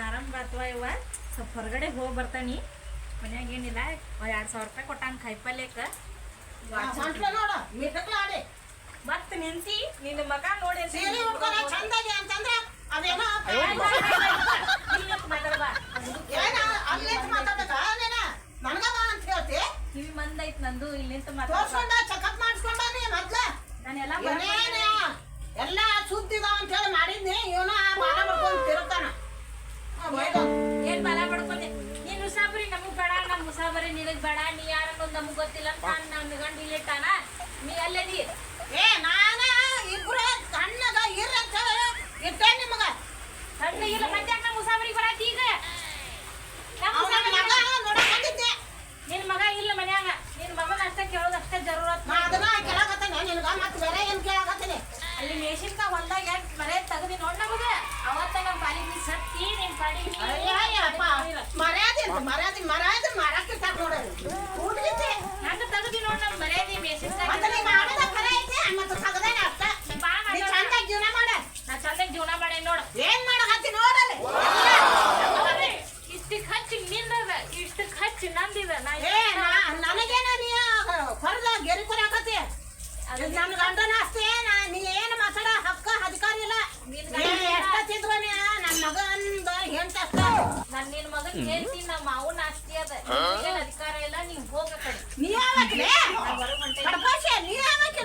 ಆರಾಮ್ ಬರ್ತವ ಇವ ಸ್ವಲ್ಪ ಹೊರಗಡೆ ಹೋಗಿ ಬರ್ತಾನಿ. ಮನ್ಯಾಗ ಏನಿಲ್ಲ ಎರಡ್ ಸಾವಿರ ರೂಪಾಯಿ ಕೊಟ್ಟಾನ ಕಾಯಿಪಲ್ಯಕ್ಕೆ ಮತ್ ನಿನ್ಸಿ ನಿನ್ನ ಮಗ ನೋಡಿ ಚಂದಾಗಿ ಅಂತಂದ್ರ ಅವೇನೋ ಏನ ಅಲ್ಲಿ ಮಾತಾಡಕ ನೀನ ನನಗ ಬಾ ಅಂತ ಹೇಳ್ತಿ? ಕಿವಿ ಮಂದ್ ನಂದು ಇಲ್ಲಿ ನಿಂತ ಮಾತಾಡ ತೋರ್ಸ್ಕೊಂಡ ಚೆಕಪ್ ಮಾಡಿಸ್ಕೊಂಡ ನೀ ಮೊದ್ಲ. ಎಲ್ಲ ಸುದ್ದಿದಾವ ಅಂತ ಹೇಳಿ ಮಾಡಿದ್ನಿ ಇವನ ಏನ್ ಬಲ ಪಡ್ಕೊಂಡೆ ನೀನ್ ಮುಸಾಬರಿ ನಮಗ್ ಬೇಡ ನಮ್ ಮುಸಾಬರಿ ನಿನಗ್ ಬೇಡ ನೀ ಯಾರನ್ನೊಂದ್ ನಮಗ್ ಗೊತ್ತಿಲ್ಲ ಅಂತ ನಾನ್ ನನ್ ಗಂಡ ಇಲ್ಲಿಟ್ಟಾನ ನೀ ಅಲ್ಲೇದಿ ಏ ನಾನ ಇಬ್ರು ಸಣ್ಣಗ ಇರ ಇಟ್ಟೆ ನಿಮಗ. ಸಣ್ಣ ಇಲ್ಲ ಮತ್ತೆ ನಮ್ ಮುಸಾಬರಿ ಬರಾತಿ ಈಗ? ನಿನ್ ಮಗ ಇಲ್ಲ ಮನ್ಯಾಗ. ನಿನ್ ಮಗನ ಅಷ್ಟೇ ಕೇಳೋದು ಅಷ್ಟೇ ಜರೂರತ್ ಅದನ್ನ ಕೇಳಾಕತ್ತೇನೆ ನಿನಗ ಮತ್ತೆ ಬೇರೆ ಏನ್ ಕೇಳಾಕತ್ತೀನಿ? ಅಲ್ಲಿ ಮೇಶಿನ್ಕ ಹೊಲ್ದಾಗ ಎಂಟು ಮರೆ ತೆಗದಿ ನೋಡ್ ನಮಗ? ಅವತ್ತ ನಮ್ ಬಾಲಿಗೆ ಸತ್ತಿ ಏನ್ ಅಧಿಕಾರ ಇಲ್ಲ ನೀವ್ ಹೋಗ ಕಡೆ ನೀ ಹೊರಗ್ ಕಡಪಾಶೆ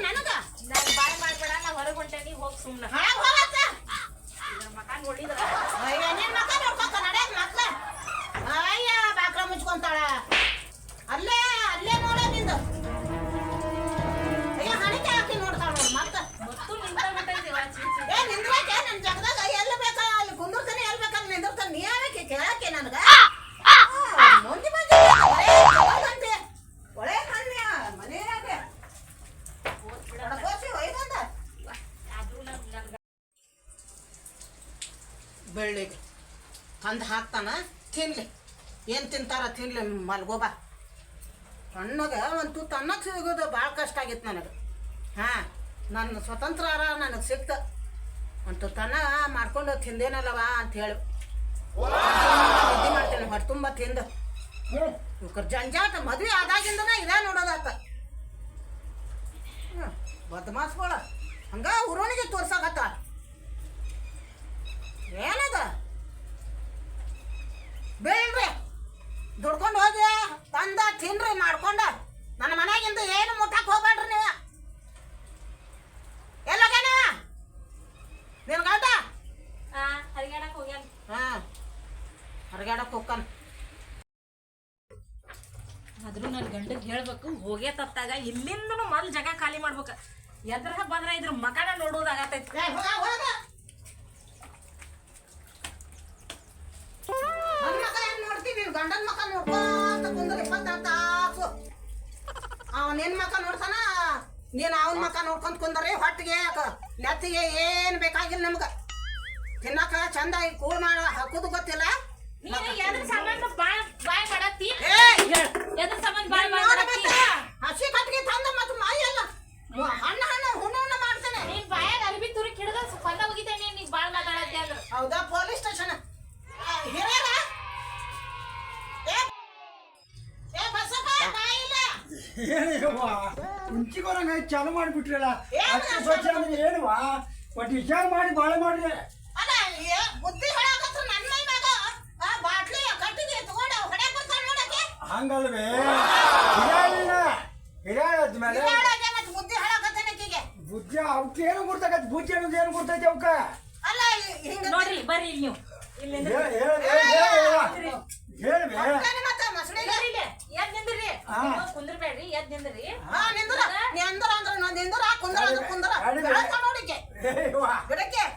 ನನಗ? ನಾನ್ ಬಾಯ್ ಮಾಡ್ಬೇಡ ನಾ ಹೊರಗ್ ಹೋಗ್ ಸುಮ್ನ. ಬೆಳ್ಳಿಗೆ. ತಂದು ಹಾಕ್ತಾನ, ತಿನ್ಲಿ. ಏನು ತಿಂತಾರ ತಿನ್ಲಿ ಮಲ್ಗೋಬಾ ಸಣ್ಣಗ ಒಂದು ತುತ್ತು ಅನ್ನಕ್ಕೆ ಸಿಗೋದು ಭಾಳ ಕಷ್ಟ ಆಗಿತ್ತು ನನಗೆ. ಹಾಂ, ನನ್ನ ಸ್ವತಂತ್ರ ನನಗೆ ಸಿಕ್ತ. ಒಂದು ಅನ್ನ ಮಾಡ್ಕೊಂಡು ತಿಂದೇನಲ್ಲವಾ ಅಂತ ಹೇಳಿ. ನಿದ್ದೆ ಮಾಡ್ತೇನೆ, ಹೊಟ್ಟೆ ತುಂಬ ತಿಂದು. ಇವ್ರ ಜಂಜಾಟ ಮದುವೆ ಆದಾಗಿಂದನೇ ಇದೇ ನೋಡೋದಾತ. ಬದ್ಮಾಸ್ಗಳ. ಹಂಗ ಉರೋಣಿಗೆ ತೋರ್ಸಾಕತ್ತ ಏನದ? ಬೇಡ್ರಿ. ದುಡ್ಕೊಂಡು ಹೋಗಿ ತಂದ ತಿನ್ರಿ ಮಾಡ್ಕೊಂಡ. ನನ್ನ ಮನೆಗಿಂದ ಏನು ಮುಟ್ಟಕ್ ಹೋಗ್ಬೇಡ್ರಿ ನೀವು. ಎಲ್ಲೋಗ್ಯಾನ ನಿನ್ ಗಂಡ? ಆ ಹರಿಗಾಡಕ್ ಹೋಗ್ಯಾನ. ಹಾಂ ಹೊರಗಾಡಕ್ ಹೋಗ್ತಾನ. ಆದ್ರೂ ನನ್ನ ಗಂಡಗ್ ಹೇಳ್ಬೇಕು ಹೋಗೇ ತತ್ತಾಗ ಇಲ್ಲಿಂದನು ಮೊದ್ಲು ಜಗ ಖಾಲಿ ಮಾಡ್ಬೇಕು. ಎದ್ರ ಬಂದ್ರೆ ಇದ್ರ ಮಕನ ನೋಡೋದಾಗತೈತಿ ನಿನ್ ಮಕ ನೋಡ್ತಾನ? ನೀನ್ ಅವನ್ ಮಕ ನೋಡ್ಕೊಂತ ಕುಂದ್ರಿ ಹೊಟ್ಟಿಗೆ ಯಾಕ ನೆತ್ತಿಗೆ ಏನ್ ಬೇಕಾಗಿಲ್ಲ ನಮ್ಗ. ತಿನ್ನಕ ಚಂದ ಕೂಳ್ ಮಾಡ ಹಾಕೋದು ಗೊತ್ತಿಲ್ಲ? ಹಸಿ ಕಟ್ಟಿಗೆ ತಂದ ಮತ್ತ ಮಾಯಿ ಅಲ್ಲ. ಹಣ್ಣ ಹಣ್ಣ ಹುಣ್ಣು ಹುಣ್ಣು ಮಾಡ್ತೇನೆ. ನೀನ್ ಬಾಯಾಗ ಅರ್ಬಿ ಹಿಡ್ದ ಕೊಂದ ಬಾಳ್ ಮಾತಾಡತ್ತಿ ಹೌದಾ? Police station. ಕುಂಚಿಗೋರಂಗ ಚಾಲು ಮಾಡಿಬಿಟ್ರಲ್ಲ ಅಷ್ಟು ಸ್ವಚ್ಛ ಅಂದ್ರೆ ಒಟ್ಟು ವಿಚಾರ ಮಾಡಿ ಬಾಳೆ ಮಾಡ್ರಿ ಅಲ್ಲ ಏ ಬುದ್ಧಿ ಹೇಳಾಕತ್ರ ನನ್ನ ಮೈ ಮ್ಯಾಗ ಆ ಬಾಟ್ಲಿ ಕಟ್ಟಿಗೆ ತಗೊಂಡು ಹೊಡ್ಯಾಕ್ ಬರ್ತಾಳ ನೋಡಕ್ಕೆ ಹಂಗಲ್ವೇ ಹಿರಿಯಾಳಿನ ಮತ್ತೆ ಬುದ್ಧಿ ಹೇಳಾಕತ್ತೇನೆ ಆಕಿಗೆ ಬುದ್ಧಿ ಅವಕ್ಕೆ ಏನು ಗೊತ್ತಾಗತ್ತೆ ಬುದ್ಧಿ ಅನ್ನೋದು ಏನು ಗುರ್ತೈತಿ ಅವಕ್ಕ ಅಲ್ಲ ಹಿಂಗ ನೋಡ್ರಿ ಬರ್ರಿ ಇಲ್ಲಿ ನೀವು ಇಲ್ಲಿಂದ ಹೇಳಿ ಹೇಳಿ ಹೇಳ್ಬೇ ಮತ್ತೆ ಮಸಳಿಗೆ ಎದ್ ನಿಂದ್ರಿ ಹಾ. ನೀವು ಕುಂದ್ರಬೇಡ್ರಿ ಎದ್ ಹಾ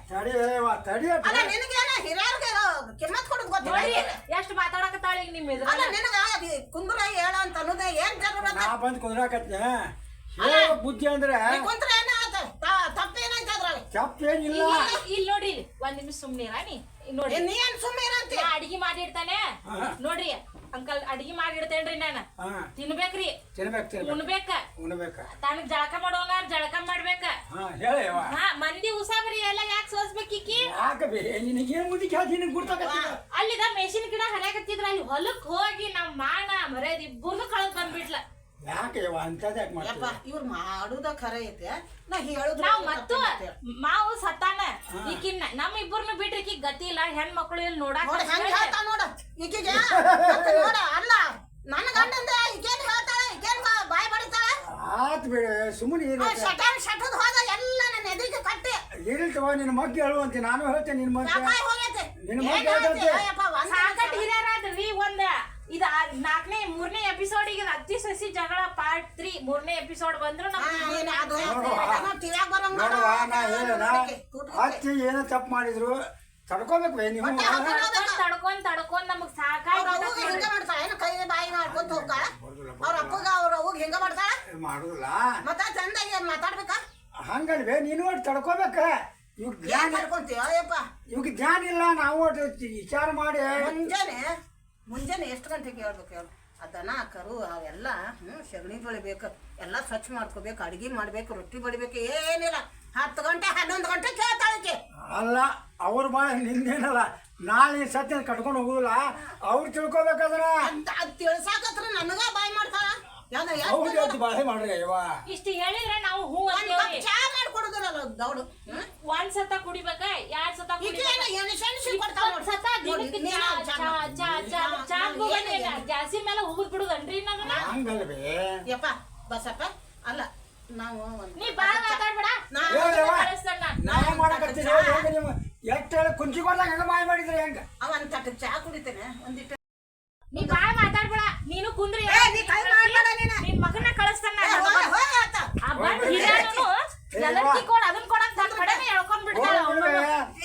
ತಡಿ ತಡಿ ಅಲ್ಲ ನಿನಗೆ ಕಿಮ್ಮತ್ ಕೊಡೋದು ಗೊತ್ತಿಲ್ಲ ನೋಡಿ ಎಷ್ಟು ಮಾತಾಡಕತ್ತಾಳ ಈಗ ನಿಮ್ಮ ಅಲ್ಲ ನಿನಗ ಕುಂದ್ರ ಹೇಳ ಅಂತ ಅನ್ನೋದೇ ಏನ್ ಜನ ಬಂದ್ ಕುಂದ್ರಾಕತ್ನ? ಬುದ್ಧಿ ಅಂದ್ರೆ? ನೀ ಕುಂತ್ರ ಏನಾತ ತಪ್ಪೇನಾಯ್ತು ಅದ್ರಾಗ ತಪ್ಪೇನಿಲ್ಲ. ಇಲ್ಲಿ ನೋಡ್ರಿ ಒಂದ್ ನಿಮಿಷ ಸುಮ್ನೆ ರಾಣಿ ನೋಡ್ರಿ. ನೀ ಏನ್ ಸುಮ್ಮನೆ ಅಂತಿ? ನಾ ಅಡಿಗೆ ಮಾಡಿಡ್ತಾನೆ. ಹಾ. ನೋಡ್ರಿ ಅಂಕಲ್ ಅಡಿಗೆ ಮಾಡಿಡ್ತೇನ್ರಿ ನಾನು. ತಿನ್ಬೇಕ್ರಿ. ತಿನ್ಬೇಕು ತಿನ್ಬೇಕು. ಉಣ್ಬೇಕ. ಉಣ್ಬೇಕ. ತನಗ್ ಜಳಕ ಮಾಡುವಂಗ ಜಳಕ ಮಾಡ್ಬೇಕ. ಹಾ ಮಂದಿ ಉಸಾಬರಿ ಎಲ್ಲ ಯಾಕೆ ಸೋಸ್ಬೇಕಿಕ್ಕಿ ಅಲ್ಲಿದ ಮೆಷಿನ್ ಗಿಡ ಹರಿಯಾಕತ್ತಿದ್ರ ಅಲ್ಲಿ ಹೊಲಕ್ ಹೋಗಿ ನಮ್ ಮಾಣ ಮರ್ಯಾದ ಇಬ್ಬರು ಕಳೆದ್ ಬಂದ್ಬಿಟ್ಲ. ಯಾಕೆ ಯವ್ವ ಅಂತದ್ ಯಾಕೆ ಯಪ್ಪ ಮಾಡ್ತೀವಿ ಇವ್ರು ಮಾಡುದ ಖರೆ ಐತೆ. ನಾ ಹೇಳುದ್ರ ನಾವ್ ಮತ್ತು ಮಾವು ಸತ್ತಾನ? ಈಕಿನ್ನ ನಮ್ ಇಬ್ಬರನ್ನು ಬಿಟ್ರಿ ಈಕಿ ಗತಿ ಇಲ್ಲ ಹೆಣ್ಮಕ್ಳು ಇಲ್ಲಿ ನೋಡಾಕ ನೋಡ ಹೆಂಗ್ ಹೇಳ್ತಾ ನೋಡ. ಈಕಿಗೆ ಮತ್ತೆ ನೋಡ ಅಲ್ಲ ನನ್ನ ಗಂಡಂದ ಈಗೇನ್ ಹೇಳ್ತಾಳೆ ಈಗೇನ್ ಬಾ- ಬಾಯ್ ಬಡಿತಾಳೆ? ಆತ್ ಬಿಡ ಸುಮ್ಮನೆ ಶಟನ್ ಶಟದ್ ಹೋದ ಎಲ್ಲ ನನ್ನ ಕಟ್ಟೆ. ಕಟ್ಟಿ ತಗೋ ನಿನ್ನ ಮಗ್ಗಿ ಹೇಳುವಂತೆ ನಾನು ಹೇಳ್ತೇನೆ ನಿನ್ನ ಮಗ್ಗಿ. ಸಾಕಾಗಿ ಹೋಗೈತೆ ನಿನ್ನ ಏನ್ ಮಗ್ಗಿ ಹೇಳ್ತಿ? ಹೇಳ್ತೈತೆ. ಅಯ್ಯಪ್ಪ, ಒಂದ್ ಸಾಕಟ್ ಹಿರಿಯರಾದ್ರಿ ಒಂದ ಇದ ನಾಲ್ಕನೇ ಮೂರನೇ ಎಪಿಸೋಡ್ ಈಗ ಅತ್ತಿ ಸಸಿ ಜಗಳ ಪಾರ್ಟ್ ತ್ರೀ ಮೂರನೇ ಎಪಿಸೋಡ್ ಬಂದ್ರು ಏನ್ ನೋಡುವ. ಏನೋ ನಾ ಕೂತ್ಕೊ. ಅತ್ತಿ ಏನೋ ತಪ್ಪು ಮಾಡಿದ್ರು ತಡ್ಕೋಬೇಕು ಬೇ ನೀವು? ತಡ್ಕೊಂಡ್ ತಡ್ಕೊಂಡ್ ನಮಗ್ ಸಾಕಾಗಿ ಮಾಡ್ತಾಳ? ಏನು ಕೈ ಬಾಯಿ ಮಾಡ್ಕೊಂತ ಹೋಗ್ತಾಳ? ಅವ್ರ ಅಪ್ಪಗ ಅವ್ರ ಅವ್ವಗ್ ಹೆಂಗ ಮಾಡ್ತಾಳ? ಮಾಡುದಿಲ್ಲ. ಮತ್ತ ಚಂದಾಗಿ ಮಾತಾಡ್ಬೇಕಾ? ಹಂಗಲ್ವೇ ನೀನು ಒಟ್ಟು ತಡ್ಕೋಬೇಕ? ಇವ್ ಏನ್ ಜ್ಞಾನ ಮಾಡ್ಕೊಂತೀಯ ಅಯ್ಯಪ್ಪ. ಇವಾಗ ಜ್ಞಾನ ಇಲ್ಲ ನಾವು ಒಟ್ಟು ವಿಚಾರ ಮಾಡಿ ಮುಂಜಾನೆ ಮುಂಜಾನೆ ಎಷ್ಟು ಗಂಟೆಗೆ ಹೇಳ್ಬೇಕು ಹೇಳು? ಆ ದನ ಕರು ಅವೆಲ್ಲ ಹ್ಞೂ ಸಗಣಿ ಬೆಳಿಬೇಕು ಎಲ್ಲ ಸ್ವಚ್ಛ ಮಾಡ್ಕೋಬೇಕು ಅಡಿಗೆ ಮಾಡ್ಬೇಕು ರೊಟ್ಟಿ ಬಡಿಬೇಕು ಏನಿಲ್ಲ. ಹತ್ತು ಗಂಟೆ ಹನ್ನೊಂದು ಗಂಟೆ ಕೇಳ್ತಾಳಕ್ಕೆ. ಅಲ್ಲ ಅವ್ರ ಬಾಳ ನಿಂದೇನಲ್ಲ ನಾಳೆ ಸತ್ಯ ಕಟ್ಕೊಂಡು ಹೋಗುದಿಲ್ಲ? ಅವ್ರು ತಿಳ್ಕೊಬೇಕಾದ್ರ? ಅಂತ ಅದ್ ತಿಳ್ಸಾಕತ್ರ ನನಗ ಬಾಯ್ ಮಾಡ್ತಾಳ. ಯಾವ್ದು ಇವತ್ತು ಬಾಳೆ ಮಾಡ್ರಿ ಅಯ್ಯವ ಇಷ್ಟ ಹೇಳಿದ್ರೆ ನಾವು ಹೂ ಚಾ ಮಾಡ್ಕೊಡುದಿರಲ್ಲ ದೌಡು ಹ್ಮ್? ಒಂದ್ ಸತ ಕುಡಿಬೇಕ? ಎರಡ್ ಸತ ಕುಡಿಬೇಕ? ಏನು ಎಣ್ಣೆ ಸೆಣ್ಸಿ ಕೊಡ್ತಾಳ ಸತ ದಿನಕ್ಕೆ ಚಾ ಚಾ ಚಾ ಮಾಡು. ಚಾ ಚಾ ನೀನು ಚಾ ನಾನು ಗ್ಯಾಸಿನ ಮೇಲೆ ಹೋಗುದ್ ಬಿಡುದನ್ರಿ ನನ್ನ ಹಂಗಲ್ವೇ? ಯಪ್ಪ ಬಸಪ್ಪ ಅಲ್ಲ ನಾವು ಒಂದ್ ನೀ ಬಾಳ ಮಾತಾಡ್ಬೇಡ. ನಾ-. ಕಳಿಸ್ತಾನ ನಾ. ಮಾಡಕತ್ತೀನಿ? ಹೆಂಗ ನೀವು ಎಷ್ಟು ಹೇಳಿ ಕುಂಚಿ ಕೊಡ್ದಾಗ ಹಂಗ ಮಾಯ ಮಾಡಿದ್ರಿ ಹೆಂಗ? ಅವ ಒಂದ್ ತಟ್ಟೆ ಚಾ ಕುಡಿತೇನೆ ಒಂದಿಟ್ಟು ನೀ ಬಾಳ ಮಾತಾಡ್ಬೇಡ. ನೀನು ಕುಂದ್ರಿ. ಏ, ನೀ ಕೈ ಮಾಡ್ಬೇಡ ನೀನು. ನಿನ್ ಮಗನ ಕಳಿಸ್ತಾನ ಏ, ಹೋಗ್- ಹೋಗ್ ಆತ. ಆ ಬಂದ್ ಹಿರಿಯನು ಎಲ್ಲಕ್ಕಿ ಕೊಡ್ ಅದನ್ ಕೊಡಂತ ತನ್ನ ಕಡೆನೇ ಎಳ್ಕೊಂಡ್ ಬಿಡ್ತಾಳ ಅವ್ನು.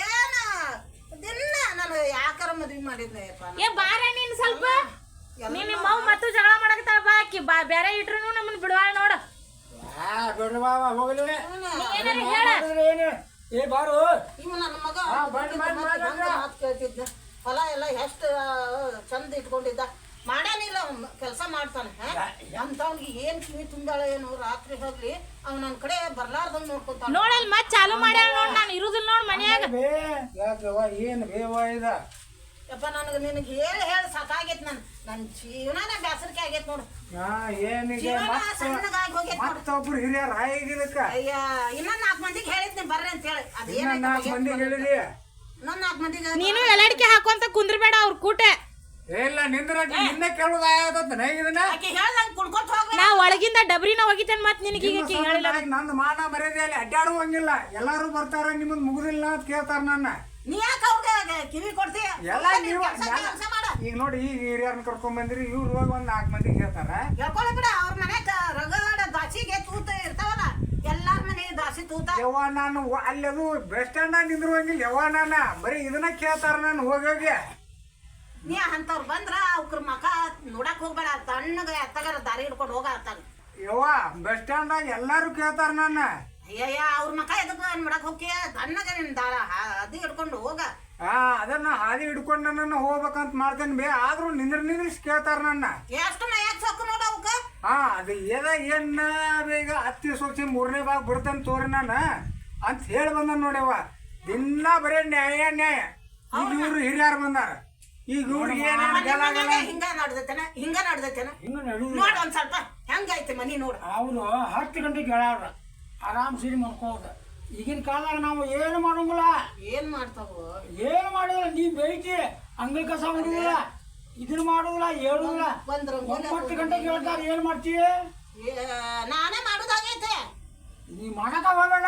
ಏನ? ದಿನ ನಾನು ಯಾಕಾರ ಮದ್ವಿ ಮಾಡಿದ್ನಪ್ಪ? ಏ ಬಾರ ನೀನ್ ಸ್ವಲ್ಪ. ನೀನ್ ನಿಮ್ಮ ಮವ್ ಮತ್ತು ಜಗಳ ಮಾಡಕತ್ತಾಳ ಬಾ ಆಕಿ. ಬಾ ಬೇರೆ ಇಟ್ರು ನಮ್ಮನ್ನ ಬಿಡವಾಳ ನೋಡ. ದೊಡ್ಡ ಬಾವ ಹೋಗ್ಲಿ. ನೀ ಏನಾರ ಹೇಳ. ಏನು? ಏ ಬಾರು. ಇವ ನನ್ನ ಮಗ. ಹಾ, ಬಂದ್ ಮಾಡ್ ಮಾಡ್ ಹಂಗ ಮಾತ್ ಕೇಳ್ತಿದ್ದ. ಹೊಲ ಎಲ್ಲ ಎಷ್ಟು ಚಂದ ಇಟ್ಕೊಂಡಿದ್ದ. ಮಾಡ್ಯಾನಿಲ್ಲ ಕೆಲಸ ಮಾಡ್ತಾನೆ. ಅಂತವ್ನಿಗೆ ಏನ್ ಕಿವಿ ತುಂಬಾಳ ಏನು ರಾತ್ರಿ ಹೋಗ್ಲಿ ಅವ್ ನನ್ ಕಡೆ ಬರ್ಲಾರ್ದಂಗ್ ನೋಡ್ಕೊತಾನ ನೋಡಲ್ ಮತ್ ಚಾಲು ಮಾಡ್ಯಾಳ ನೋಡ್ ನಾನು ಇರುದಿಲ್ಲ ನೋಡ್ ಮನ್ಯಾಗ. ಬೇ ಯಾಕವ್ವ ಏನು ಬೇವ ಇದ? ಯಪ್ಪ ನನಗೆ ನಿನಗೆ ಹೇಳಿ ಹೇಳಿ ಸಾಕಾಗೈತ್ ನನ್. ನನ್ ಜೀವನಾನ ಬ್ಯಾಸರಿಕೆ ಆಗೈತೆ ನೋಡು. ಆ ಏನಿಗೆ ಜೀವನ ಮತ್ತ ಸಣ್ಣಗಾಗಿ ಹೋಗೈತ್ ನೋಡು. ಮತ್ತೊಬ್ರು ಹಿರಿಯರ ಆಗಿದಕ್ಕ ಅಯ್ಯ ಇನ್ನ ನಾಲ್ಕು ಮಂದಿಗೆ ಹೇಳಿದ್ನಿ ಬರ್ರಿ ಅಂತ ಹೇಳಿ. ಇನ್ನ ನಾಲ್ಕು ಮಂದಿಗೆ ಹೇಳಿದಿ? ಇನ್ನೊಂದ್ ನಾಲ್ಕು ಮಂದಿಗೆ ನೀನು ಎಲ್ಲಡಿಕೆ ಹಾಕೊಂತ ಕುಂದ್ರಬೇಡ ಅವ್ರ ಕೂಟ. ಇಲ್ಲ ನಿಂದ್ರ ನಿನ್ನೆ ಕೇಳೋದಾಗತ್ತ ಇದನ್ನ ಆಕಿ ಹೇಳ್ದಂಗ್ ಕುಡ್ಕೊತ ಹೋಗ್ಬೇಡ. ನಾ ಒಳಗಿಂದ ಡಬ್ರಿನ ಹೋಗಿತೇನ್ ಮತ್ ನಿನಗೆ ಈಗ ಹೇಳಿಲ್ಲ. ನಂದು ಮಾನ ಮರ್ಯಾದೆ ಅಡ್ಡಾಡುವಂಗಿಲ್ಲ ಎಲ್ಲಾರು ಬರ್ತಾರ ನಿಮ್ಮದು ಮುಗುದಿಲ್ಲ ಅಂತ ಕೇಳ್ತಾರ ನನ್ನ. ನೀ ಯಾಕೆ ಅವ್ರಿಗೆ ಕಿವಿ ಕೊಡ್ತೀಯ ಎಲ್ಲ ನೀವು ಕೆಲಸ ಮಾಡ. ಈಗ ನೋಡಿ ಈಗ ಹಿರಿಯರ್ನ ಕರ್ಕೊಂಡ್ ಬಂದಿರಿ ಇವ್ರು ಹೋಗಿ ಒಂದ್ ನಾಲ್ಕು ಮಂದಿ ಹೇಳ್ತಾರ. ಹೇಳ್ಕೊಳ್ಳಿ ಬಿಡ ಅವ್ರ ಮನೆ ರಗಡ ದಾಸಿಗೆ ತೂತ ಇರ್ತಾವಲ್ಲ ಎಲ್ಲಾರ ಮನೆ ದಾಸಿ ತೂತ. ಯವ್ವ ನಾನು ಅಲ್ಲಿ ಅಲ್ಲದು ಬಸ್ ಸ್ಟ್ಯಾಂಡ್ ನಿಂದ್ರುವಂಗಿಲ್ಲ ಯವ್ವ ನಾನ. ಬರೀ ಇದನ್ನ ಕೇಳ್ತಾರ ನಾನು ಹೋಗೋಗಿ. ನೀ ಅಂತವ್ರು ಬಂದ್ರ ಅವ್ರ ಮಕ ನೋಡಕ್ ಹೋಗ್ಬೇಡ ತಣ್ಣಗ ಎತ್ತಗಾರ ದಾರಿ ಹಿಡ್ಕೊಂಡು ಹೋಗ ಅತ್ತಾಗ ಯವ್ವ ಬಸ್ ಸ್ಟ್ಯಾಂಡ್ನಾಗ ಎಲ್ಲಾರು ಕೇಳ್ತಾರ ನನ್ನ ಅಯ್ಯಯ್ಯ ಅವ್ರ ಮಕ ಎದಕ್ ಮಾಡಕ್ ಹೋಗಿ ತಣ್ಣಗ ನಿನ್ ದಾರ ಅದು ಹಿಡ್ಕೊಂಡು ಹೋಗ. ಹಾ ಅದನ್ನ ಹಾದಿ ಹಿಡ್ಕೊಂಡು ನನ್ನ ಹೋಗ್ಬೇಕಂತ ಮಾಡ್ತೇನೆ ಬೇ. ಆದ್ರೂ ನಿಂದ್ರ ನಿಂದ್ರಿಸಿ ಕೇಳ್ತಾರ ನನ್ನ. ಎಷ್ಟು ಮೈಯಾಗ ಸೊಕ್ಕು ನೋಡ ಅವಕ್ಕ. ಹಾ ಅದು ಏದ ಏನ್ ಬೇಗ ಹತ್ತಿ ಸೋಚಿ ಮೂರನೇ ಭಾಗ ಬಿಡ್ತೇನೆ ತೋರಿ ನಾನು. ಅಂತ ಹೇಳಿ ಬಂದ ನೋಡ್ಯವ ದಿನ ಬರೇ ನ್ಯಾಯ ನ್ಯಾಯ. ಈಗ ಇವ್ರು ಹಿರಿಯರು ಬಂದಾರ. ಈಗ ಇವ್ರು ಏನೇನು ಹಿಂಗ ನಡ್ದೈತೆನ? ಹಿಂಗ ನೋಡಿ ಹಿಂಗ ನಡ್ದು ನೋಡ್ ಒಂದ್ ಸ್ವಲ್ಪ. ಹೆಂಗೈತೆ ಮನಿ ನೋಡು. ಅವನು ಹತ್ತು ಗಂಟೆಗೆ ಹೇಳಾರ ಆರಾಮ್ ಸಿರಿ ಮಲ್ಕೋದ ಈಗಿನ ಕಾಲದಾಗ ನಾವು ಏನು ಮಾಡಂಗಿಲ್ಲ. ಏನ್ ಮಾಡ್ತಾವ? ಏನು ಮಾಡೋದಿಲ್ಲ ನೀ ಬೆಳಿತಿ ಅಂಗಳ ಕಸ ಮಾಡುದಿಲ್ಲ ಇದನ್ನ ಮಾಡುದಿಲ್ಲ ಹೇಳುದಿಲ್ಲ. ಬಂದ್ರ ಒಂಬತ್ತು ಗಂಟೆಗೆ ಏನು ಏನ್ ಮಾಡ್ತೀಯ ನಾನೇ ಮಾಡೋದಾಗೈತೆ ನೀ ಮಾಡಕ ಹೋಗಬೇಡ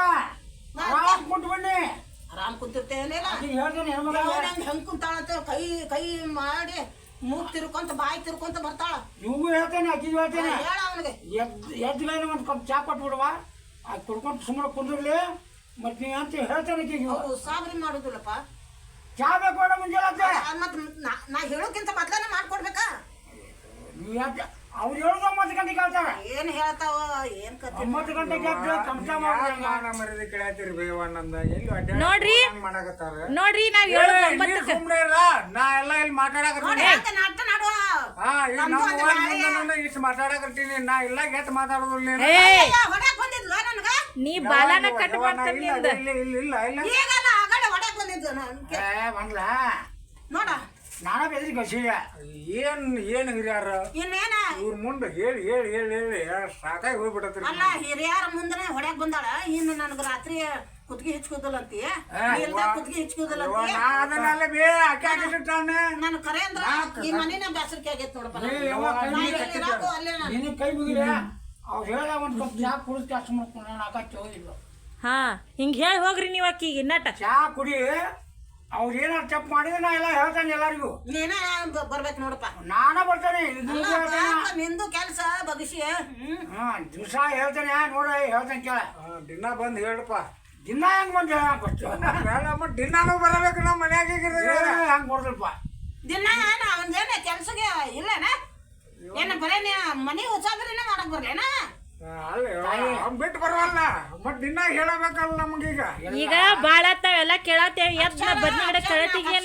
ಆರಾಮ್ ಕುಂಟ್ ಬನ್ನಿ. ಆರಾಮ್ ಕುಂತಿರ್ತೇನಿಲ್ಲ ಈಗ ಹೇಳ್ತೇನೆ ಹೆಣ್ಮಗ ಹೆಂಗ್ ಹೆಂಗ್ ಕುಂತಾಳಂತ ಕೈ ಕೈ ಮಾಡಿ ಮೂಗ್ ತಿರ್ಕೊಂತ ಬಾಯಿ ತಿರ್ಕೊಂತ ಬರ್ತಾಳ. ನೀವು ಹೇಳ್ತೇನೆ ಅಜ್ಜಿ ಹೇಳ್ತೇನೆ. ಹೇಳ ಅವನಿಗೆ. ಎದ್ ಎದ್ದ ಮೇಲೆ ಒಂದು ಕಪ್ ಚಾ ಕೊಟ್ಬಿಡುವ. ಅದು ಕುಡ್ಕೊಂಡು ಸುಮ್ಮನೆ ಕುಂದಿರ್ಲಿ ಮತ್ತೆ ನೀ ಅಂತ ಹೇಳ್ತೇನೆ ಅವ್ರು ಸಾಬ್ರಿ ಮಾಡುದಿಲ್ಲಪ್ಪ. ಚಾ ಬೇಕು ಬೇಡ ಮುಂಜಾನೆ ಮತ್ತೆ ನಾ- ನಾ ಹೇಳೋಕ್ಕಿಂತ ಮೊದ್ಲನೇ ಮಾಡ್ಕೊಡ್ಬೇಕಾ? ನೀವು ಯಾಕೆ ಅವ್ರು ಹೇಳೋದು ಒಂಬತ್ತು ಗಂಟೆಗೆ ಹೇಳ್ತಾರೆ ಏನ್ ಹೇಳ್ತಾವ ಏನ್ ಕತೆ? ಒಂಬತ್ತು ಗಂಟೆಗೆ ಎದ್ದು ಕಮ್ಸ ಮರ್ಯಾದೆ ಕೇಳತ್ತೀರಿ ಬೇವಣ್ಣಂದ ಎಲ್ಲಿ ಅಡ್ಡ ನೋಡ್ರಿ. ಮಾಡಕತ್ತಾರ? ನೋಡ್ರಿ ನಾ ಹೇಳೋದು ಒಂಬತ್ತಕ್ಕೆ ಸುಮ್ಮನೆ ಇರ ನಾ ಎಲ್ಲ ಇಲ್ಲಿ ಮಾತಾಡಕತ್ತೀನಿ. ನಾಟ ನಾಡುವ? ಹಾ ಈಗ ನಮ್ಮ ಇಷ್ಟು ಮಾತಾಡಕತ್ತೀನಿ. ನಾ ಇಲ್ಲ ಗೆಟ್ ಮಾತಾಡೋದಿಲ್ಲ ನೀನು. ಏ ನೀ ಬಾಲನ ಕಟ್ ಮಾಡ್ತೀನಿ ಇಲ್ಲ, ಇಲ್ಲ ಇಲ್ಲ ಇಲ್ಲ ಇಲ್ಲ. ಈಗಲ್ಲ ಆಗಡೆ ಹೊಡ್ಯಾಕ್ ಬಂದಿದ್ಲು ನಾನು ಏ ಬಂದ್ಲ? ನೋಡ. ನಾನ ಬೆದ್ರಿ ಕಸಿಯ ಏನ್ ಏನ್ ಹಿರಿಯಾರ? ಇನ್ನೇನ? ಇವ್ರ ಮುಂದೆ ಹೇಳಿ ಹೇಳಿ ಹೇಳಿ ಹೇಳಿ. ಸಾಕಾಗಿ ಹೋಗ್ಬಿಟ್ಟತ್ರಿ ಅಲ್ಲ ಹಿರಿಯರ ಮುಂದನೆ ಹೊಡ್ಯಾಕ್ ಬಂದಾಳ. ಇನ್ನು ನನಗೆ ರಾತ್ರಿ ಕುತ್ತಿಗೆ ಹಿಚ್ಕೋದಲ್ಲ ಅಂತೀಯ ಕುತ್ತಿಗೆ ಹಿಚ್ಕೋದಲ್ಲ ಅವ್ವ, ನಾ ಅದನ್ನೆಲ್ಲ ಬೇ ಅಕ್ಕಿ ಹಾಕಿಟ್ಟಾನೆ ನಾನು ಕರೆ ಅಂದ್ರ ಈ ಮನಿನ ಬೇಸರಿಕೆ ಆಗೈತೆ ನೋಡಪ್ಪ ಅಲ್ಲೇ ನಾನು. ಕೈ ಮುಗಿಲ ಅವ್ರು ಹೇಳ ಒಂದು ಕಪ್ ಚಾ ಕುಡಿದು ಕೆಲಸ ಮಾಡ್ಕೊಂಡು ನಾನು ಹಾ ಹಿಂಗೆ ಹೇಳಿ ಹೋಗ್ರಿ ನೀವು ಅಕ್ಕಿಗೆ ನಟ. ಚಾ ಕುಡಿ ಅವ್ರು ಏನಾರು ತಪ್ಪು ಮಾಡಿದ್ರೆ ನಾ ಎಲ್ಲ ಹೇಳ್ತಾನೆ ಎಲ್ಲರಿಗೂ. ನೀನ ಬರ್ಬೇಕು ನೋಡಪ್ಪ. ನಾನ ಬರ್ತಾನೆ ನಿಂದು ಕೆಲಸ ಬಗಸಿ ಹ್ಮ್ ಹಾ ದಿವಸ ಹೇಳ್ತಾನೆ ನೋಡ ಹೇಳ್ತಾನೆ ಕೇಳ. ದಿನ ಬಂದು ಹೇಳಪ್ಪ ದಿನ ಹೆಂಗ್ ಬಂದು ಹೇಳಕ್ ಬೇಡ ಮತ್ ದಿನಾನು ಬರಬೇಕು ನಮ್ಮ ಮನ್ಯಾಗ ಹಂಗ್ ಕೊಡ್ದಲ್ಪ ದಿನ ಏನ ಕೆಲ್ಸಕ್ಕೆ ಇಲ್ಲನ? ಏನ ಬರೇ ಮನೆ ಉಸಾದ್ರಿನ ಮಾಡಕ್ ಬರ್ಲೇನ ಬಿಟ್ಟು ಬರವಲ್ಲ. ಮತ್ ದಿನ ಹೇಳಬೇಕಲ್ಲ ನಮಗೀಗ ಈಗ. ಬಾಳ ಎಲ್ಲ ಕೇಳತ್ತೇವೆ. ಎದ್ದ ಬದ್ನ ಕಳತಿಗೆ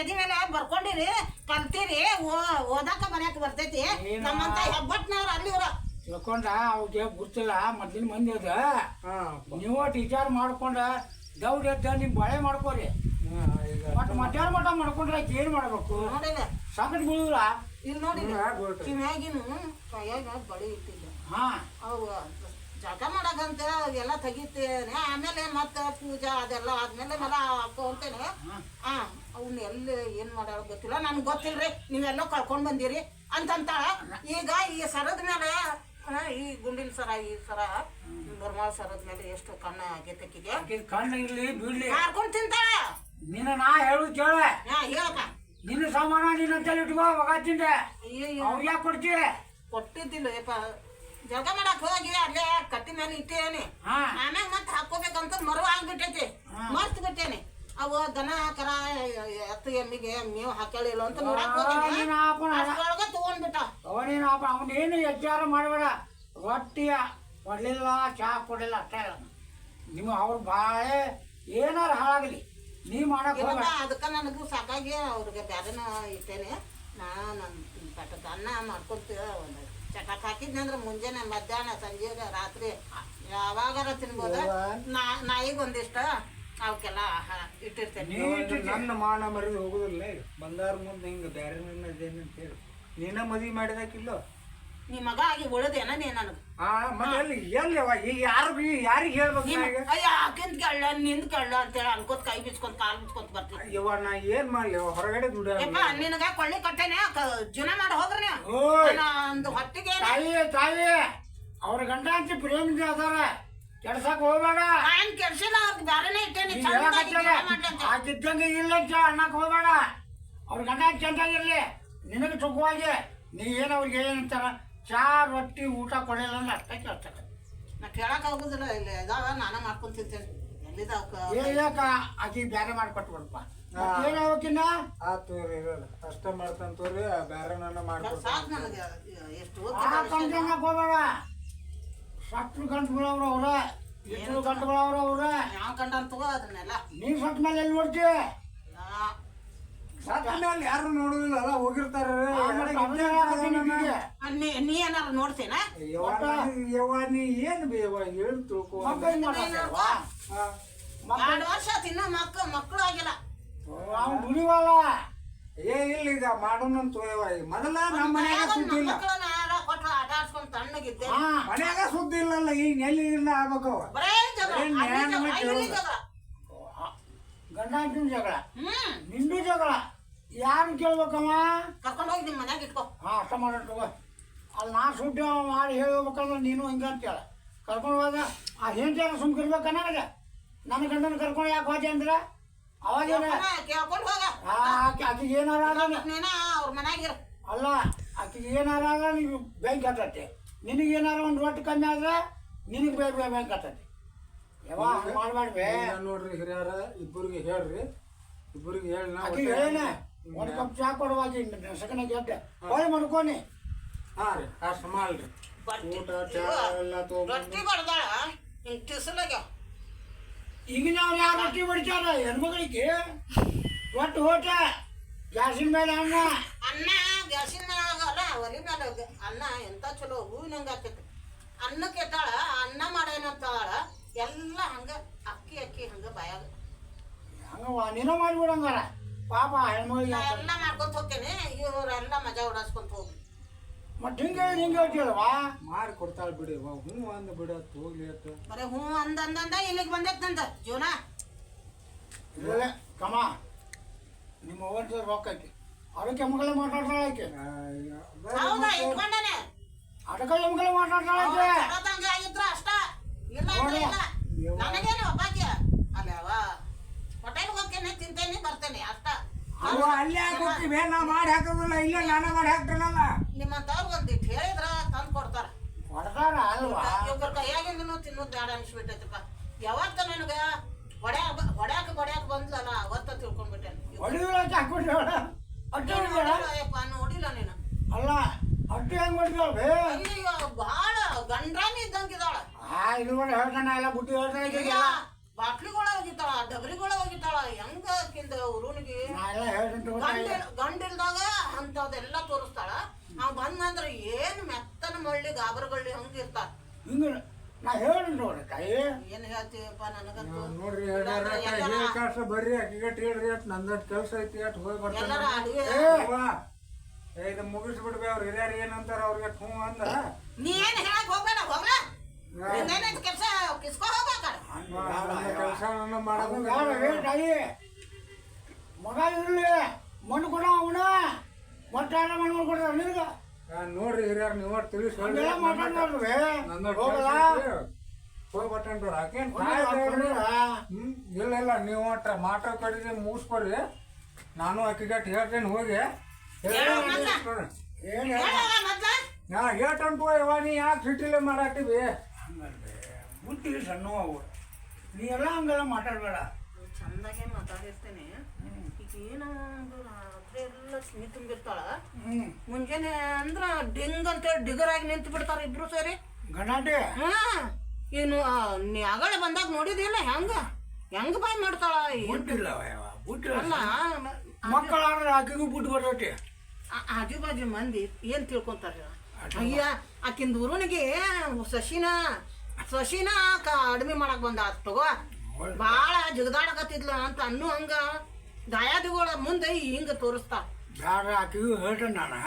ಎದಿ ಮೇಲೆ ಬರ್ಕೊಂಡಿರಿ ಕಲ್ತೀರಿ ಓ- ಓದಾಕ ಬರ್ಯಾಕ ಬರ್ತೈತಿ. ನಮ್ಮಂತ ಹೆಬ್ಬಟ್ನವ್ರ ಅಲ್ಲಿ ಇವ್ರ. ತಿಳ್ಕೊಂಡ ಅವ್ರಿಗೆ ಗೊತ್ತಿಲ್ಲ ಮೊದ್ಲಿನ ಮಂದಿ ಅದ. ಹಾ ನೀವು ಟೀಚರ್ ಮಾಡ್ಕೊಂಡ ದೌಡ್ ಎದ್ದ ನಿಮ್ ಬಾಳೆ ಮಾಡ್ಕೋರಿ. ಮತ್ ಮಧ್ಯಾಹ್ನ ಮಠ ಮಾಡ್ಕೊಂಡ್ರೆ ಏನ್ ಮಾಡ್ಬೇಕು? ಸಾಕಟ್ ಸಂಕಟ ಬೀಳುದಿಲ್ಲ. ಇಲ್ಲಿ ನೋಡಿ ಕಿವ್ಯಾಗಿನ ಕೈಯಾಗ ಬಳಿ ಇಟ್ಟಿದ್ದ ಅವು ಜಳಕ ಮಾಡಕಂತ ಎಲ್ಲ ತೆಗಿತೇನೆ ಆಮೇಲೆ ಮತ್ತೆ ಪೂಜಾ ಅದೆಲ್ಲ ಆದ್ಮೇಲೆ ಮಲ ಹಾಕೋಂತೇನೆ ಹಾ. ಅವ್ನ ಎಲ್ಲಿ ಏನ್ ಮಾಡ್ಯಾಳ ಗೊತ್ತಿಲ್ಲ ನನ್ಗೆ ಗೊತ್ತಿಲ್ರಿ ನೀವೆಲ್ಲ ಕಳ್ಕೊಂಡ್ ಬಂದಿರಿ ಅಂತಂತಾಳ. ಈಗ ಈ ಸರದ ಮೇಲೆ ಈ ಗುಂಡಿನ ಸರ ಈ ಸರ ಬರ್ಮಾಳ ಸರದ ಮೇಲೆ ಎಷ್ಟು ಕಣ್ಣ ಆಗೈತಕ್ಕಿಗೆ. ಆಕಿ ಕಣ್ಣು ಇರ್ಲಿ ಬೀಳ್ಲಿ. ಮಾರ್ಕೊಂಡ್ ತಿಂತಾಳ. ನಾ ಹೇಳು ಕೇಳ. ಹಾ ಹೇಳಕ್ಕ ನಿನ್ನ ಸಾಮಾನ ನಿನ್ನ ಅಂತೇಳಿ ಇಟ್ಕೋ ಮಗ ತಿಂದೆ ಅಯ್ಯಯ್ಯೋ. ಅವ್ರಿಗೆ ಯಾಕೆ ಕೊಡ್ತೀಯ? ಕೊಟ್ಟಿದ್ದಿಲ್ಲ ಯಪ್ಪ ಜಳಕ ಮಾಡಕ್ ಹೋಗಿ ಅಲ್ಲೇ ಕಟ್ಟಿ ಮೇಲೆ ಇಟ್ಟೇನೆ ಹಾ. ಆಮ್ಯಾಗ ಮತ್ತೆ ಹಾಕೋಬೇಕಂತ ಮರು ಆಗ್ಬಿಟ್ಟೈತಿ. ಮರ್ತ್ ಬಿಟ್ಟೇನೆ. ಅವು ದನ ಕರ ಎತ್ತು ಎಮ್ಮಿಗೆ ಮೇವು ಹಾಕಲಿಲ್ಲ ಅಂತ ನೋಡಕ್ ತಗೊಂಡ್ಬಿಟ್ಟ. ಅವನೇನು ಅವನೇನು ಎಚ್ಚಾರ ಮಾಡಬೇಡ. ರೊಟ್ಟಿಯ ಕೊಡಲಿಲ್ಲ ಚಹಾ ಕೊಡಲಿಲ್ಲ ಅಷ್ಟೇ. ನಿಮ್ಮ ಅವ್ರು ಬಾಳೆ ಏನಾರ ಹಾಳಾಗಲಿ. ನೀ ಮಾಡಕ್ ಇವಾಗ ಹೋಗ್ಬೇಡ ಅದಕ್ಕ ನನಗೂ ಸಾಕಾಗಿ ಅವ್ರಿಗೆ ಬ್ಯಾರನ ಇಟ್ಟೇನೆ. ನಾ ನನ್ ಪಟ್ಟದ ಅನ್ನ ಮಾಡ್ಕೊಡ್ತೀವ ಒಂದು ಚಟಕ್ ಹಾಕಿದ್ನಂದ್ರ ಮುಂಜಾನೆ ಮಧ್ಯಾಹ್ನ ಸಂಜೆಗೆ ರಾತ್ರಿ ಯಾವಾಗಾರ ತಿನ್ಬೋದ? ನಾ ನಾಯಿಗೆ ಒಂದಿಷ್ಟ ಅವಕ್ಕೆಲ್ಲ ಇಟ್ಟಿರ್ತೇನೆ. ನನ್ನ ಮಾನ ಮರಿದು ಹೋಗುದಿಲ್ಲ ಬಂದಾರ ಬಂಗಾರ ಮುಂದೆ ಹಿಂಗ ಬ್ಯಾರೆ ನನ್ನ ಅಂತ ಹೇಳಿ. ನೀನ ಮದುವೆ ಮಾಡಿದಾಕಿಲ್ಲ? ನೀ ಮಗ ಆಗಿ ಉಳದೇನ ನೀ ನನಗೆ? ಆ ಮತ್ತೆ ಎಲ್ಲಿ ಎಲ್ಲಿ ಅವ? ಈಗ ಯಾರು ಯಾರಿಗೆ ಹೇಳ್ಬೇಕು ನಾ ಅಯ್ಯ ಆಕಿಂದ ಕೇಳ ನಿಂದ ಕೇಳ ಅಂತೇಳಿ ಅನ್ಕೋತ ಕೈ ಬಿಚ್ಕೊಂತ ಕಾಲು ಬಿಚ್ಕೊಂತ ಬರ್ತೀನಿ ಯವ್ವ ನಾ ಏನ್ ಮಾಡ್ಲಿ ಹೊರಗಡೆ ದುಡಿಯ ಯಪ್ಪ ನಿನಗ ಕೊಳ್ಳಿ ಕಟ್ಟೇನೆ ಜೀವನ ಮಾಡಿ ಹೋಗ್ರಿ ಓಯ್ ಒಂದು ಹೊಟ್ಟಿಗೆ ತಾಯಿ ತಾಯಿ ಅವ್ರ ಗಂಡ ಅಂತ ಪ್ರೇಮಿಂದ ಅದಾರ. ಕೆಡ್ಸಕ್ ಹೋಗ್ಬೇಡ. ನಾನ್ ಕೆಡ್ಸಿಲ್ಲ ಅವ್ರಿಗೆ ಬ್ಯಾರೆನೇ ಇಟ್ಟೇನಿ ನೀ ಚಂದಾಗಿ ಹೇಳಕತ್ತಲ್ಲ, ಮಾಡ್ಲಿ ಅಂತ. ಆಕಿದ್ದಂಗೆ ಇಲ್ಲ ಚ ಅನ್ನಕ್ ಹೋಗ್ಬೇಡ. ಅವ್ರ ಗಂಡ ಚಂದಾಗಿರ್ಲಿ ನಿನಗೆ ಸುಖವಾಗಿ ನೀ ಏನು ಅವ್ರಿಗೆ ಏನಂತಾರ ಚಾ ರೊಟ್ಟಿ ಊಟ ಕೊಡಲಿಲ್ಲ ಅಂದ್ರೆ ಅಷ್ಟೇ ಕೇಳ್ತಾರೆ. ನಾ ಕೇಳಕ್ ಆಗುದಿಲ್ಲ ಇಲ್ಲಿ ಇದಾವ ನಾನ ಮಾಡ್ಕೊಂಡ್ ತಿಂತೇನೆ. ಎಲ್ಲಿದಾವ ಏ ಯಾಕ ಆಕಿ ಮಾಡ್ಕೊಟ್ಟು ಬಿಡಪ್ಪ ತೋರಿ ಇರೋದು ಅಷ್ಟ ಮಾಡ್ತಾನ ತೋರಿ ಬ್ಯಾರೆ ನನ್ನ ಮಾಡ್ಕೊಡ್ತಾನ. ಸಾಕ್ ನನಗೆ ಎಷ್ಟು ಆ ಕಂಜನಕ್ ಹೋಗ್ಬೇಡ ಸತ್ತು ಗಂಟುಗಳವ್ರ ಅವ್ರ ಎಷ್ಟು ಗಂಟುಗಳವ್ರ ಅವ್ರ. ಯಾವ ಕಂಡ ತಗೋ ಅದನ್ನೆಲ್ಲ. ನೀ ಸತ್ ಮೇಲೆ ಎಲ್ಲಿ ನೋಡ್ತೀವಿ ಮೇಲೆ ಯಾರು ನೋಡುದಿಲ್ಲ ಅಲ್ಲ ಹೋಗಿರ್ತಾರ. ನೀ ನೀ ಏನಾರ ನೋಡ್ತೀನ ಯವ್ವ ನೀ ಏನ್ ಬೇವ ಹೇಳಿ ತಿಳ್ಕೊ. ಎರಡು ವರ್ಷ ತಿನ್ನ ಮಕ್ಕ ಮಕ್ಕಳು ಆಗಿಲ್ಲ. ಅವ್ನು ದುಡಿವಲ್ಲ. ಏ ಇಲ್ಲ ಈಗ ಮಾಡೋಣ ಯವ್ವ ಈಗ ಮೊದಲ ನಮ್ಮ ಮನ್ಯಾಗ ಸುದ್ದಿ ಇಲ್ಲ. ಮನ್ಯಾಗ ಸುದ್ದಿ ಇಲ್ಲಲ್ಲ ಈಗ ಎಲ್ಲಿ ಇಲ್ಲ ಆಗ್ಬೇಕು ಏನ್. ಗಂಡ ಜಗಳ. ನಿಂದು ಜಗಳ. ಯಾರು ಕೇಳ್ಬೇಕಮ್ಮ ಕರ್ಕೊಂಡು ಹೋಗಿ ನಿಮ್ಮ ಮನ್ಯಾಗ ಇಟ್ಕೋ. ಹಾ ಅರ್ಥ ಮಾಡಿಟ್ಕೋ ಅಲ್ಲಿ ನಾ ಸುಟ್ಟು ಮಾಡಿ ಹೇಳ್ಬೇಕಂದ್ರೆ ನೀನು ಹಿಂಗೆ ಅಂತೇಳ ಕರ್ಕೊಂಡು ಹೋದ ಆ ಹೆಂಡತಿಯಾರ ಸುಮ್ಕಿರ್ಬೇಕು ನನಗೆ. ನನ್ನ ಗಂಡನ ಕರ್ಕೊಂಡು ಯಾಕೆ ಹೋದೆ ಅಂದ್ರೆ? ಅವಾಗೇನ ಕೇಳ್ಕೊಂಡು ಹೋಗ. ಆಕೆ ಆಕೆಗೆ ಏನಾರ ನೀನ. ಅವ್ರ ಮನ್ಯಾಗ ಇರು. ಅಲ್ಲ ಆಕೆಗೆ ಏನಾರ ಆದ್ರೆ ನೀವು ಬ್ಯಾಂಕ್ ಹತ್ತತ್ತೆ ನಿನಗೆ ಏನಾರ ಒಂದು ರೊಟ್ಟಿ ಕಮ್ಮಿ ಆದ್ರೆ ನಿನಗೆ ಬೇಗ ಬ್ಯಾಂಕ್ ಹತ್ತತ್ತೆ ಯಾವ ಮಾಡಬೇಡ್ವೆ ನೋಡ್ರಿ ಹಿರಿಯರ ಇಬ್ಬರಿಗೆ ಹೇಳ್ರಿ. ಇಬ್ಬರಿಗೆ ಹೇಳಿ ನಾ ಒಂದು ಕಪ್ ಚಾ ಕೊಡುವಾಗ ಸೆಕೆಂಡ್ ಗೆದ್ದೆ ಹೊಳೆ ಮಾಡ್ಕೊನಿ ಹಾಂ. ರೀ ಅಷ್ಟು ಮಾಡ್ರಿ ಊಟ ಚಾ ಎಲ್ಲ ರೊಟ್ಟಿ ಬಡ್ದಾಳ ಹಿಂಗ್ ಟಿಸಲಾಗ ಈಗಿನ ಅವ್ರು ಯಾರು ರೊಟ್ಟಿ ಬಡಿತಾರ? ಹೆಣ್ಮಗಳಿಗೆ. ಒಟ್ಟು ಹೋಟ ಗ್ಯಾಸಿನ ಮೇಲೆ ಅನ್ನ. ಅನ್ನ ಗ್ಯಾಸಿನ ಮೇಲೆ ಅಲ್ಲ ಒಲಿ ಮೇಲೆ ಅನ್ನ ಎಂತ ಚಲೋ ಹೂವಿನಂಗೆ ಆಕೈತಿ. ಅನ್ನಕ್ಕೆ ಇಟ್ಟಾಳ ಅನ್ನ ಮಾಡೇನಂತಾಳ ಎಲ್ಲ ಹಂಗ ಅಕ್ಕಿ ಅಕ್ಕಿ ಹಂಗ ಬಾಯಾಗ. ಹಂಗ ನೀನು ಮಾಡಿಬಿಡಂಗಾರ ಪಾಪ ಹೆಣ್ಮಗಳಿಗೆ ಎಲ್ಲ ಮಾಡ್ಕೊಂತ ಹೋಗ್ತೇನೆ. ಇವರೆಲ್ಲ ಮಜಾ ಉಡಾಸ್ಕೊಂತ ಹೋಗಿ ಮತ್ತೆ ಹಿಂಗೆ ಹೇಳಿ ಹಿಂಗೆ ಹೇಳ್ತೀಯಲ್ವಾ ಮಾಡಿ ಕೊಡ್ತಾಳೆ ಬಿಡಿ ವಾ ಹ್ಞೂ ಅಂದ ಬಿಡತ್ ಹೋಗ್ಲಿ ಅತ್ತ ಬರೀ ಹ್ಞೂ ಅಂದಂದ ಇಲ್ಲಿಗೆ ಬಂದೈತ್ ನಂದ. ಜೀವನ. ಇಲ್ಲ ಕಮ. ನಿಮ್ಮ ಅವ್ವ ರೊಕ್ಕ ಐತಿ ಅದಕ್ಕೆ ಮಗಳೇ ಮಾತಾಡ್ತಾಳೆ ಆಕೆ. ಹೌದಾ ಇಟ್ಕೊಂಡೇನೆ. ಅದಕ್ಕೆ ಮಗಳೇ ಮಾತಾಡ್ತಾಳೆ ಆಕೆ. ಕೊಡೋದಂಗೆ ಆಗಿದ್ರ ಅಷ್ಟ. ಇಲ್ಲ ಅಂದ್ರೆ ಇಲ್ಲ. ಹೋಗ್ತೇನೆ ತಿಂತೇನೆ ಬರ್ತೇನೆ. ಅಷ್ಟ ಅವ ಅಲ್ಲೇ ಹಾಕೋತೀವಿ ನಾ ಮಾಡಿ ಹಾಕೋದಿಲ್ಲ ಇಲ್ಲೇ ನಾನೇ ಮಾಡಿ ಹಾಕ್ತೀನಲ್ಲ. ನಿಮ್ಮಂತವ್ರು ಒಂದಿಟ್ಟು ಹೇಳಿದ್ರ ತಂದು ಕೊಡ್ತಾರ. ಹೊಡ್ತಾರ ಅಲ್ವಾ? ಇವ್ರ ಕೈಯಾಗಿಂದನು ತಿನ್ನೋದು ಬೇಡ ಅನ್ಸ್ಬಿಟ್ಟೈತಪ್ಪ. ಯಾವತ್ತ ನನಗೆ ಹೊಡ್ಯಾಕ ಹೊಡ್ಯಾಕ ಬಡ್ಯಾಕ ಬಂದ್ಲಲ್ಲ ಅವತ್ತ ತಿಳ್ಕೊಂಡ್ಬಿಟ್ಟೆ. ಹೊಡಿದ್ರೆ ಹಾಕ್ಬಿಟ್ಟ ಅಯ್ಯಪ್ಪ ನೋಡಿಲ್ಲ ನೀನು. ಅಲ್ಲ ಅಟ್ಟೆ ಹೆಂಗ್ ಹೊಡಿತಾಳೆ ಅಯ್ಯಯ್ಯೋ ಭಾಳ ಗಂಡ್ರಾಮಿ ಇದ್ದಂಗಿದಾಳ ಆ ಇದು ಹೇಳ್ತಾನೆ ಎಲ್ಲ ಬುದ್ಧಿ ಹೇಳ್ತಾನೆ. ಬಾಟ್ಲಿಗಳ ಹೋಗಿತ್ತಾಳ ಡಬ್ರಿಗಳ ಹೋಗಿತ್ತಾಳ ಹೆಂಗ ಕಿಂದ. ಗಂಡ ಗಂಡಿಲ್ದಾಗ ಅಂತದೆಲ್ಲ ತೋರಿಸ್ತಾಳ. ನಾವ್ ಬಂದಂದ್ರ ಏನ್ ಮೆತ್ತನ ಮಳ್ಳಿ ಗಾಬರಗಳ್ಳಿ ಹಂಗ ಇರ್ತಾಳ. ಹಿಂಗೆ ನಾ ಹೇಳ್ತೀನಿ ನೋಡ್ರಿ ತಾಯಿ. ಏನ್ ಹೇಳ್ತೀವಪ್ಪ ನನಗಂತೂ? ನೋಡ್ರಿ ಹೇಳ್ಯಾರ ಹೇಳಿ ಬರ್ರಿ ಅಕ್ಕಿಗಟ್ ಹೇಳ್ರಿ ಅಟ್ ನಂದಟ್ ಕೆಲ್ಸ ಐತಿ ಅಟ್ ಹೋಗಿ ಏ ಇದು ಮುಗಿಸ್ಬಿಡ್ಬೇ ಅವ್ರು ಹಿರಿಯರು ಏನಂತಾರ ಅವ್ರಿಗೆ? ಹ್ಞೂ ಅಂದ್ರ? ನೀ ಏನ್ ಹೇಳಕ್ ಹೋಗ್ಬೇಡ ಹೋಗ್ಲ. ನಿಂದೇನೈತ್ ಕೆಲ್ಸ? ಕಿಸ್ಕೊ ಮಾಡೋದು ತಾಯಿ ಮಗ ಇರಲಿ ಮಣ್ಣು ಕೊಡ ಅವನ. ಮೊಟ್ಟಾರ ಮಣ್ಣು ಕೊಡ್ತಾರ ನಿನಗೆ ಆ, ನೋಡ್ರಿ ಹಿರಿಯರ್ ನೀವು ತಿಳಿಸಿ ಹಂಗೆಲ್ಲ ಮಾತಾಡ್ಬಾರ್ದು ಹೋಗಲ್ಲ. ಹ್ಮ್ ಇಲ್ಲ ಇಲ್ಲ ನೀವು ಒಟ್ಟ ಮಾಟ ಕಡಿದ್ರೆ ಮುಗಿಸ್ಕೊಡ್ರಿ ನಾನು ಅಕ್ಕಿಗಟ್ಟು ಹೇಳ್ತೇನೆ ಹೋಗಿ. ಹೇಳ ಮೊದ್ಲ. ನಾ ಹೇಳ್ತಂಟು ಇವ ನೀ ಯಾಕೆ ಸಿಟಿಲೆ ಮಾಡಾಕ್ತಿವಿ ಬುದ್ಧಿ ಸಣ್ಣ ಅವು ನೀ ಎಲ್ಲ ಹಂಗೆಲ್ಲ ಮಾತಾಡಬೇಡ. ಚಂದಾಗೆ ಮಾತಾಡಿರ್ತೇನೆ. ಈಗ ಏನೋ ಒಂದು ರಾತ್ರಿ ಎಲ್ಲ ಸ್ಮಿ ತುಂಬಿರ್ತಾಳ. ಮುಂಜಾನೆ ಅಂದ್ರ ಡಿಂಗ್ ಅಂತೇಳಿ ಡಿಗರಾಗಿ ನಿಂತು ಬಿಡ್ತಾರ ಇಬ್ರು ಸೇರಿ. ಗಣಾಟೆ. ಹಾ. ಏನು ನೀ ಅಗಳ ಬಂದಾಗ ನೋಡಿದಿಲ್ಲ ಹೆಂಗ? ಹೆಂಗ ಬಾಯ್ ಮಾಡ್ತಾಳ ಬುಟ್ಟಿಲ್ಲ ಮಕ್ಕಳ ಅಲ್ಲ ಮಕ್ಕಳಾದ್ರೆ ಆಕಿಗೂ ಬುದ್ಧಿ ಬರ್ತೈತಿ. ಆ- ಆಜು ಬಾಜು ಮಂದಿ ಏನ್ ತಿಳ್ಕೊಂತಾರ ಅಯ್ಯ ಆಕಿಂದ ಊರುನಿಗೆ ಸಸಿನ ಸಸಿನ ಅಡ್ಮಿ ಮಾಡಕ್ ಬಂದ ತಗೋ. ಬಾಳ ಜಗದಾಡಕತ್ತಿದ್ಲ ಅಂತ ಅನ್ನು ಹಂಗ ದಾಯಾದಿಗಳ ಮುಂದೆ ಹಿಂಗ ತೋರಿಸ್ತಾ ಬ್ಯಾಡ ಆಕಿಗೂ ಹೇಳ್ತೇನೆ ನಾನು.